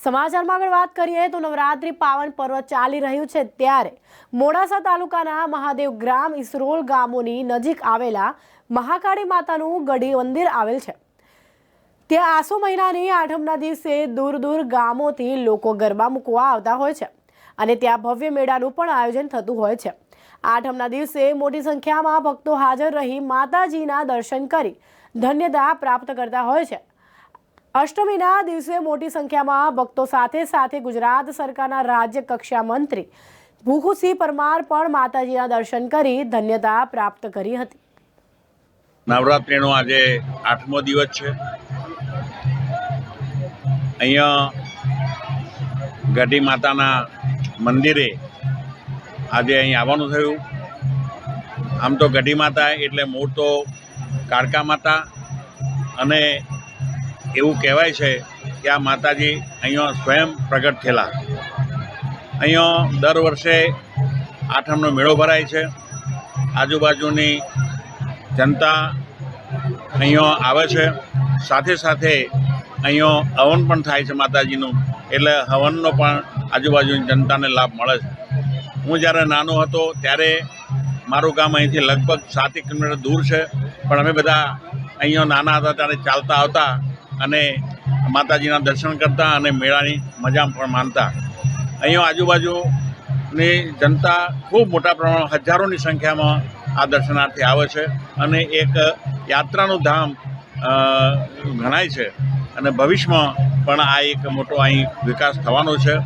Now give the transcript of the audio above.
સમાચારમાં આગળ વાત કરીએ તો નવરાત્રિ પાવન પર્વ ચાલી રહ્યું છે ત્યારે મોડાસા તાલુકાના મહાદેવ ગ્રામ ઇસરોલ ગામોની નજીક આવેલા મહાકાળી માતાનું ગઢી મંદિર આવેલ છે. ત્યાં આસો મહિનાની આઠમના દિવસે દૂર દૂર ગામોથી લોકો ગરબા મૂકવા આવતા હોય છે અને ત્યાં ભવ્ય મેળાનું પણ આયોજન થતું હોય છે. આઠમના દિવસે મોટી સંખ્યામાં ભક્તો હાજર રહી માતાજીના દર્શન કરી ધન્યતા પ્રાપ્ત કરતા હોય છે. અષ્ટમીના દિવસે મોટી સંખ્યામાં ભક્તો સાથે સાથે ગુજરાત સરકારના રાજ્ય કક્ષા મંત્રી ભૂખુસિંહ પરમાર પણ માતાજીના દર્શન કરી ધન્યતા પ્રાપ્ત કરી હતી. નવરાત્રિનો આજે આઠમો દિવસ છે. અહીંયા ગઢી માતાના મંદિરે આજે અહીં આવવાનું થયું. આમ તો ગઢી માતા એટલે મૂળ તો કાળકા માતા અને એવું કહેવાય છે કે આ માતાજી અહીંયા સ્વયં પ્રગટ થયેલા. અહીંયા દર વર્ષે આઠમનો મેળો ભરાય છે. આજુબાજુની જનતા અહીંયા આવે છે. સાથે સાથે અહીંયા હવન પણ થાય છે માતાજીનું. એટલે હવનનો પણ આજુબાજુની જનતાને લાભ મળે છે. હું જ્યારે નાનો હતો ત્યારે મારું ગામ અહીંથી લગભગ સાત કિલોમીટર દૂર છે. પણ અમે બધા અહીંયા નાના હતા ત્યારે ચાલતા આવતા અને માતાજીના દર્શન કરતા અને મેળાની મજા પણ માણતા. અહીંયા આજુબાજુની જનતા ખૂબ મોટા પ્રમાણમાં હજારોની સંખ્યામાં આ દર્શનાર્થી આવે છે અને એક યાત્રાનું ધામ ગણાય છે. અને ભવિષ્યમાં પણ આ એક મોટો અહીં વિકાસ થવાનો છે.